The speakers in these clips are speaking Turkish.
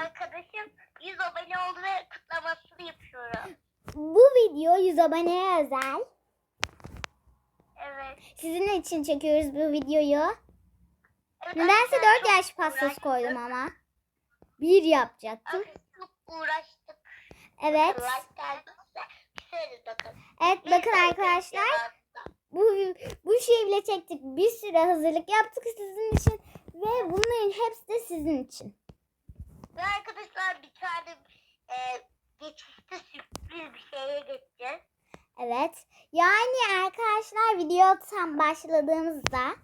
arkadaşım 100 abone oldu ve kutlamasını yapıyorum. Bu video 100 aboneye özel. Evet. Sizin için çekiyoruz bu videoyu. evet Nedense arkadaşlar, 4 çok yaş pastası koydum ama. Bir yapacaktım. Arkadaşlar çok uğraştık. Evet. Bakın. Evet bakın arkadaşlar. Bu bu şeyi bile çektik. Bir sürü hazırlık yaptık sizin için ve bunların hepsi de sizin için. Ve arkadaşlar bir tane e, geçişte sürpriz bir şeye geçeceğiz. Evet. Yani arkadaşlar video tam başladığımızda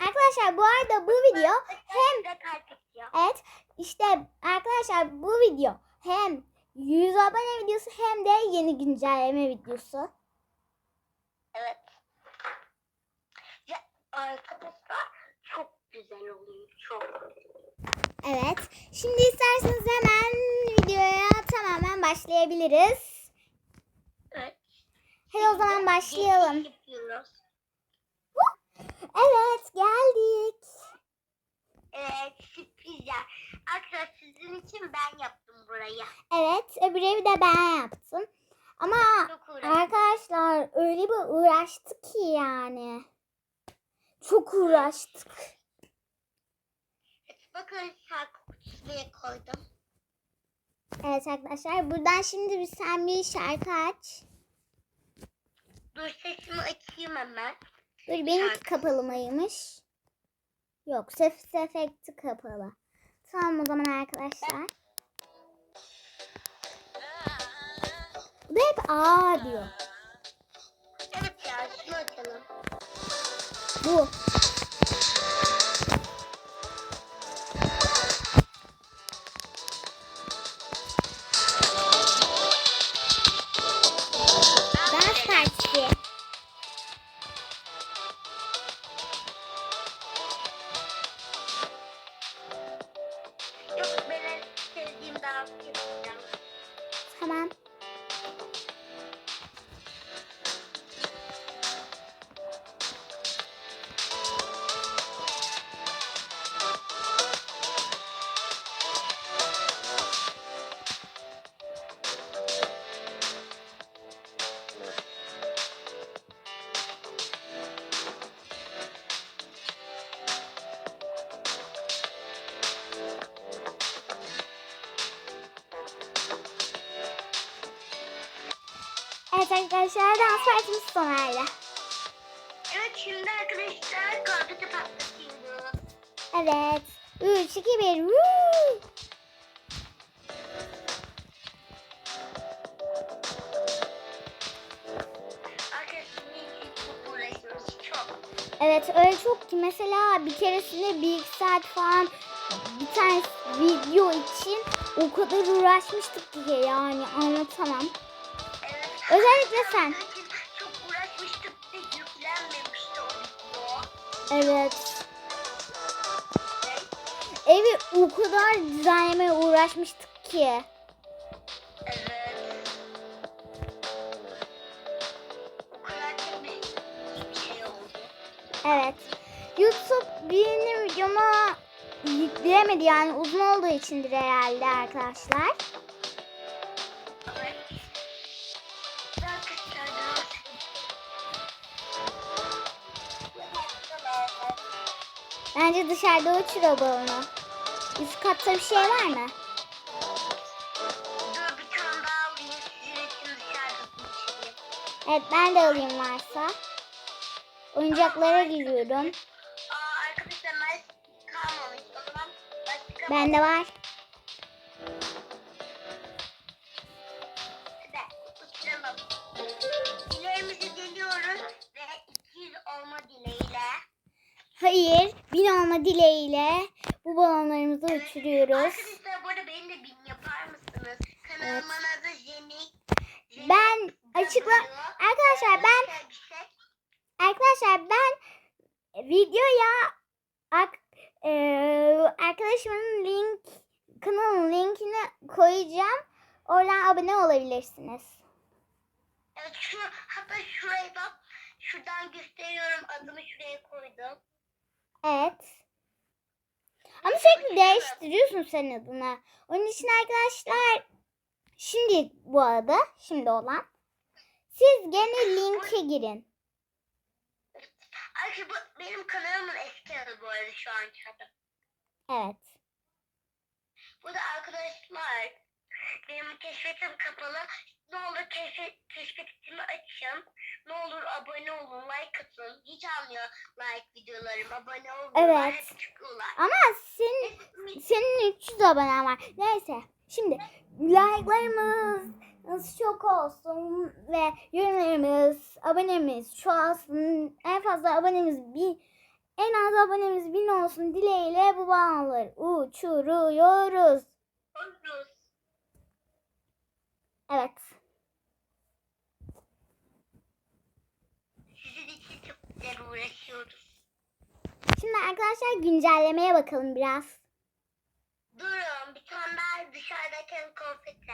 Arkadaşlar bu arada bu video hem evet işte arkadaşlar bu video hem 100 abone videosu hem de yeni güncelleme videosu. Evet. Ya arkadaşlar çok güzel oluyor. Çok. Evet. Şimdi isterseniz hemen videoya tamamen başlayabiliriz. Evet. Hadi o zaman başlayalım. Evet geldik. Evet sürprizler. Arkadaşlar sizin için ben yaptım burayı. Evet öbür evi de ben yaptım. Ama arkadaşlar öyle bir uğraştık ki yani. Çok uğraştık. Bakın şarkı kutusuna koydum. Evet arkadaşlar buradan şimdi bir sen bir şarkı aç. Dur sesimi açayım hemen. Dur benimki kapalı mıymış? Yok ses efekti kapalı. Tamam o zaman arkadaşlar. Bu da hep A diyor. Evet ya şunu açalım. Bu. Evet arkadaşlar dans partimiz sona erdi. Evet şimdi arkadaşlar korkutu patlatıyoruz. Evet. 3, 2, 1. Woo! Evet öyle çok ki mesela bir keresinde bir iki saat falan bir tane video için o kadar uğraşmıştık ki yani anlatamam. Özellikle sen. Çok uğraşmıştık yüklenmemişti. Evet. Evi o kadar dizaynlamaya uğraşmıştık ki. Evet. YouTube benim videoma yükleyemedi yani uzun olduğu içindir herhalde arkadaşlar. Bence dışarıda uçur o balonu. Üst katta bir şey var mı? Dur bir tane daha alayım. Sizin için dışarıda içeyim. Evet ben de alayım varsa. Oyuncaklara giriyorum. Aa arkadaşlar ben kalmamış. O zaman başka Bende var. Hayır, bin olma dileğiyle bu balonlarımızı uçuruyoruz. Arkadaşlar bu arada beni de bin yapar mısınız? Kanalımın adı Jenny. Jenny Ben açıkla arkadaşlar ben şey. arkadaşlar ben videoya ak- eee, arkadaşımın link kanalın linkini koyacağım. Oradan abone olabilirsiniz. Evet şu hatta şuraya bak. Şuradan gösteriyorum adımı şuraya koydum. Evet. Ama sürekli değiştiriyorsun sen adını. Onun için arkadaşlar şimdi bu arada şimdi olan siz gene linke girin. Ayşe bu benim kanalımın eski adı bu arada şu anki adı. Evet. Bu da arkadaşlar benim keşfetim kapalı. Ne olur keşfetimi açın. Ne olur abone olun, like atın. Hiç almıyor like videolarım. Abone olun. Evet. Hep çıkıyorlar. Ama senin senin 300 abonen var. Neyse. Şimdi like'larımız çok olsun ve yorumlarımız, abonemiz çoğalsın. En fazla abonemiz bir en az abonemiz bin olsun dileğiyle bu bağları uçuruyoruz. Evet. Sizin uğraşıyoruz. Şimdi arkadaşlar güncellemeye bakalım biraz. Durun bir tane daha dışarıdaki konfeti.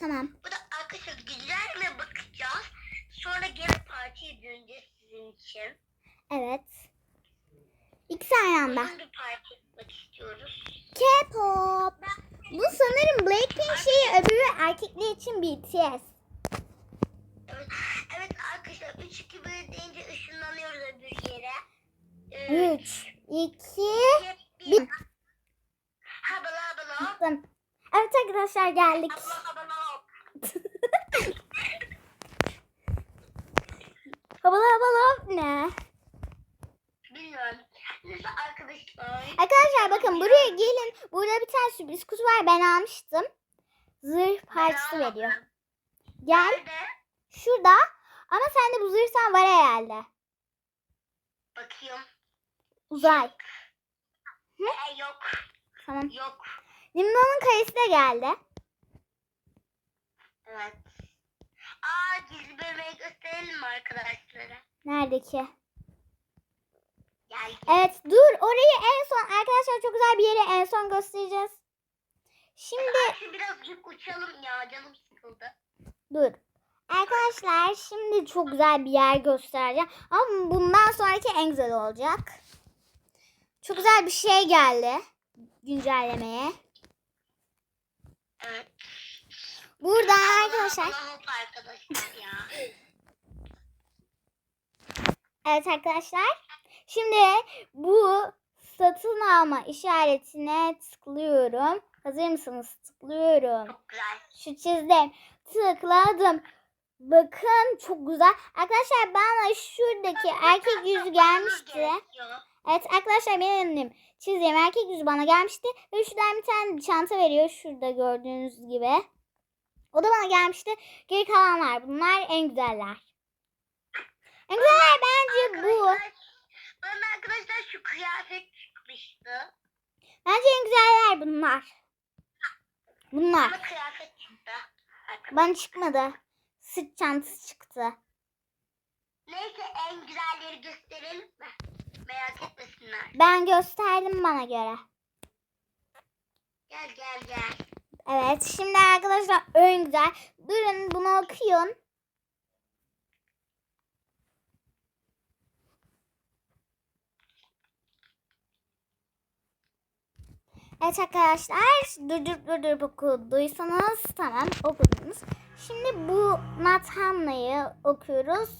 Tamam. Bu da arkadaşlar güzel mi bakacağız. Sonra gene partiye döneceğiz sizin için. Evet. İkisi aynı anda. Uzun bir parti yapmak istiyoruz. K-pop. Bu sanırım Blackpink şeyi öbürü erkekler için BTS. Evet, evet arkadaşlar 3 2 1 deyince ışınlanıyoruz öbür yere. Ee, 3, 2, bir. bir. Habala habala. Bastım. Evet arkadaşlar geldik. Havalı havalı ne? Bilmiyorum. Arkadaşlar. Bakın buraya gelin. Burada bir tane sürpriz kutu var. Ben almıştım. Zırh parçası veriyor. Gel şurada. Ama sende bu zırhtan var herhalde. Bakayım. Uzay. Ee, yok. Tamam. Yok. Limno'nun kayısı da geldi. Evet. Aa gizli bölmeyi gösterelim mi arkadaşlara? Nerede ki? Gel gel. Evet dur orayı en son arkadaşlar çok güzel bir yeri en son göstereceğiz. Şimdi Ayşe birazcık uçalım ya canım sıkıldı. dur. Arkadaşlar şimdi çok güzel bir yer göstereceğim. Ama bundan sonraki en güzel olacak. Çok güzel bir şey geldi güncellemeye. Evet. Buradan arkadaşlar. Allah arkadaşlar ya. Evet arkadaşlar. Şimdi bu satın alma işaretine tıklıyorum. Hazır mısınız? Tıklıyorum. Çok güzel. Şu çizdim. Tıkladım. Bakın çok güzel. Arkadaşlar bana şuradaki erkek yüzü gelmişti. Evet arkadaşlar benim çizdiğim erkek yüzü bana gelmişti. Ve şuradan bir tane çanta veriyor. Şurada gördüğünüz gibi. O da bana gelmişti. Geri kalanlar bunlar en güzeller. En güzeller bence bu. Arkadaşlar, Bana arkadaşlar şu kıyafet çıkmıştı. Bence en güzeller bunlar. Bunlar. Bana kıyafet çıktı. Arkadaşlar. Bana çıkmadı. Sırt çantası çıktı. Neyse en güzelleri gösterelim mi? Merak etmesinler. Ben gösterdim bana göre. Gel gel gel. Evet şimdi arkadaşlar en güzel. Durun bunu okuyun. Evet arkadaşlar durdurup durdurup okuduysanız tamam okudunuz. Şimdi bu Nathana'yı okuyoruz.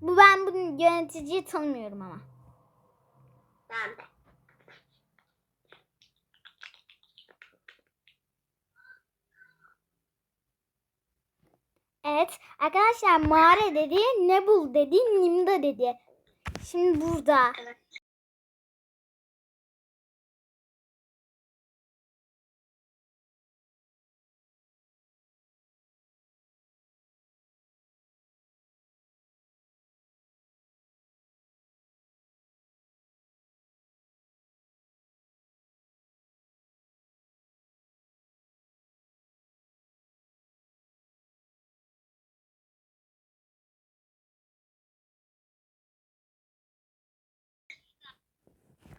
Bu ben bu yöneticiyi tanımıyorum ama. Ben. Evet arkadaşlar mağara dedi, Nebul dedi, Nimda dedi. Şimdi burada. Evet.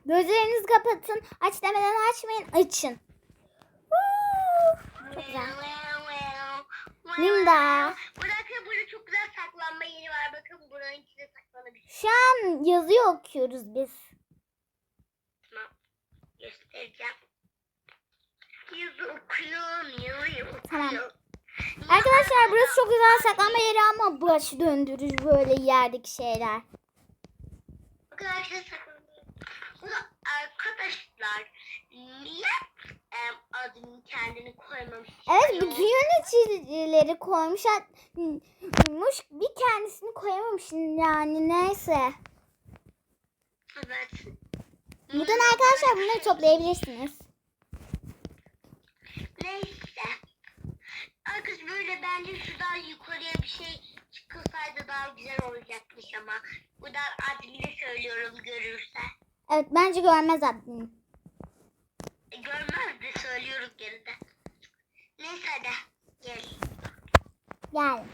Gözlerinizi kapatın. Aç demeden açmayın. Açın. Çok güzel. Linda. Bırakın burada çok güzel saklanma yeri var. Bakın buranın içinde saklanabilirsiniz. Şu an yazıyı okuyoruz biz. Göstereceğim. Yazı okuyorum, yazı okuyorum. Tamam. Arkadaşlar burası çok güzel saklanma yeri ama başı döndürür böyle yerdeki şeyler. Arkadaşlar saklanıyor. Bu da arkadaşlar niye em, adını kendini koymamış? Evet bütün yöneticileri koymuşlar. Muş bir kendisini koyamamış yani neyse. Evet. Buradan arkadaşlar bunları toplayabilirsiniz. Neyse. Arkadaş böyle bence şuradan yukarıya bir şey çıkılsaydı daha güzel olacakmış ama. Buradan admine söylüyorum görürse. Evet bence görmez admin. E, görmez de söylüyorum gene de. Neyse hadi gel. Gel.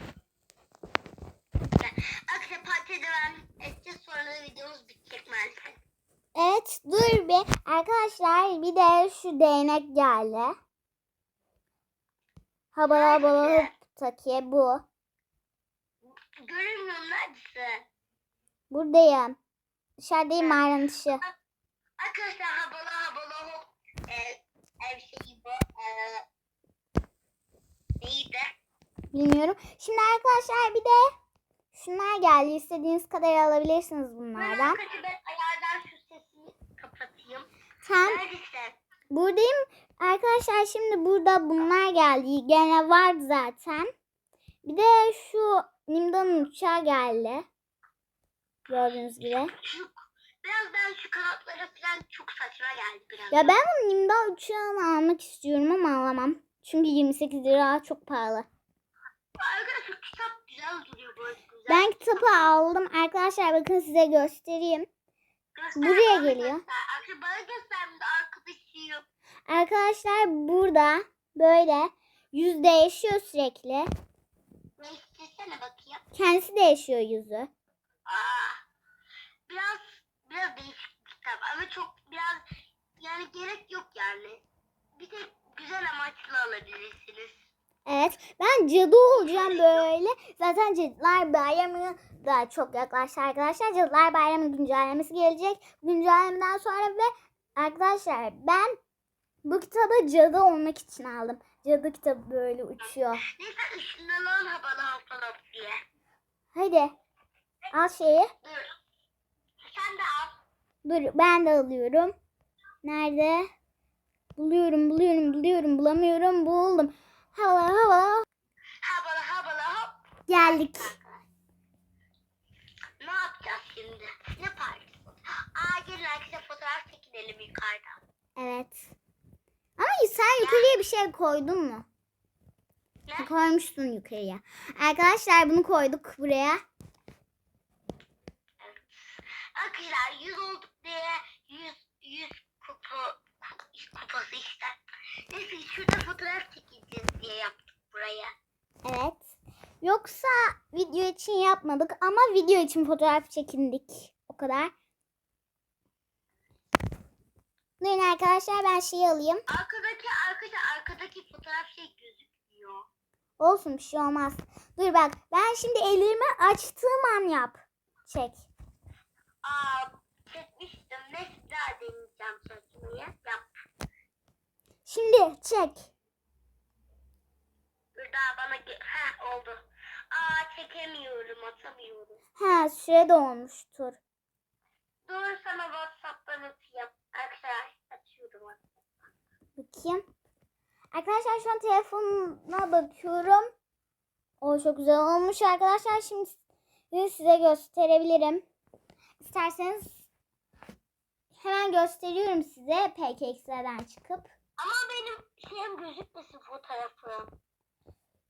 Arkadaşlar partiye devam edeceğiz sonra videomuz bitecek maalesef. Evet dur bir. Arkadaşlar bir de şu değnek geldi. Habala habala hop takiye bu. Göremiyorum neredesin? Buradayım. Dışarıdayım mağaranın dışı. Arkadaşlar habala habala hop. E, ev şeyi bu. E, neydi? Bilmiyorum. Şimdi arkadaşlar bir de şunlar geldi. İstediğiniz kadar alabilirsiniz bunlardan. Ben ayardan şu sesini kapatayım. Tamam. Neredesin? Buradayım. Arkadaşlar şimdi burada bunlar geldi. Gene vardı zaten. Bir de şu Nimda'nın uçağı geldi. Gördüğünüz gibi. Şu, biraz ben şu kanatlara falan çok saçma geldi biraz. Ya ben bu Nimda uçağını almak istiyorum ama alamam. Çünkü 28 lira çok pahalı. Arkadaşlar kitap güzel duruyor böyle güzel. Ben kitabı aldım. Arkadaşlar bakın size göstereyim. Göster, buraya geliyor. Göster. Bana göster bir de arkadaşıyım. Arkadaşlar burada böyle yüz değişiyor sürekli. Ne istesene bakayım. Kendisi değişiyor yüzü. Aa, biraz biraz değişik bir kitap ama çok biraz yani gerek yok yani. Bir tek güzel amaçlı alabilirsiniz. Evet ben cadı olacağım böyle. Zaten Cadılar Bayramı da çok yaklaştı arkadaşlar. Cadılar Bayramı güncellemesi gelecek. Güncellemeden sonra ve arkadaşlar ben bu kitabı cadı olmak için aldım. Cadı kitabı böyle uçuyor. Neyse ışınlanalım havalı havalı diye. Hadi al şeyi. Dur. Sen de al. Dur ben de alıyorum. Nerede? Buluyorum buluyorum buluyorum bulamıyorum buldum. Hava hava Havalı havalı hop. geldik. Ne yapacağız şimdi? Ne partisi? Aa gelin arkadaşlar fotoğraf çekinelim yukarıdan. Evet. Ama sen yukarıya bir şey koydun mu? Ne? Koymuşsun yukarıya. Arkadaşlar bunu koyduk buraya. Arkadaşlar 100 olduk diye 100 100 kupa kupası işte. Neyse şurada fotoğraf çekeceğiz diye yaptık buraya. Evet. Yoksa video için yapmadık ama video için fotoğraf çekindik. O kadar. Durun arkadaşlar ben şeyi alayım. Arkadaki arkadaşlar arkadaki fotoğraf şey gözükmüyor. Olsun bir şey olmaz. Dur bak ben şimdi ellerimi açtığım an yap. Çek. Aa çekmiştim. Daha deneyeceğim çekmeyi. Yap. Şimdi çek. Dur daha bana Heh oldu. Aa çekemiyorum atamıyorum. Ha süre dolmuştur. Dur sana Whatsapp'tan atayım. Arkadaşlar açıyorum. Bakayım. Arkadaşlar şu an telefonuna bakıyorum. O çok güzel olmuş arkadaşlar. Şimdi size gösterebilirim. İsterseniz hemen gösteriyorum size PKX'den çıkıp. Ama benim şeyim gözükmesin fotoğrafım.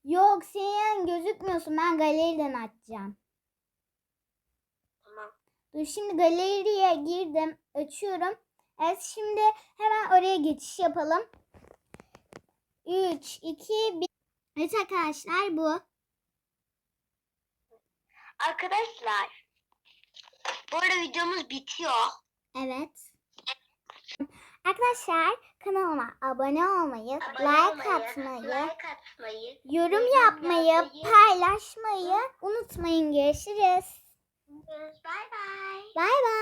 Yok senin gözükmüyorsun. Ben galeriden açacağım. Tamam. Dur şimdi galeriye girdim. Açıyorum. Evet şimdi hemen oraya geçiş yapalım. 3, 2, 1. Evet arkadaşlar bu. Arkadaşlar bu arada videomuz bitiyor. Evet. Arkadaşlar kanalıma abone olmayı, Abone like olmayı, atmayı, like atmayı, yorum yorum yapmayı, yapmayı- paylaşmayı unutmayın. Görüşürüz. Bye bye. Bay bay.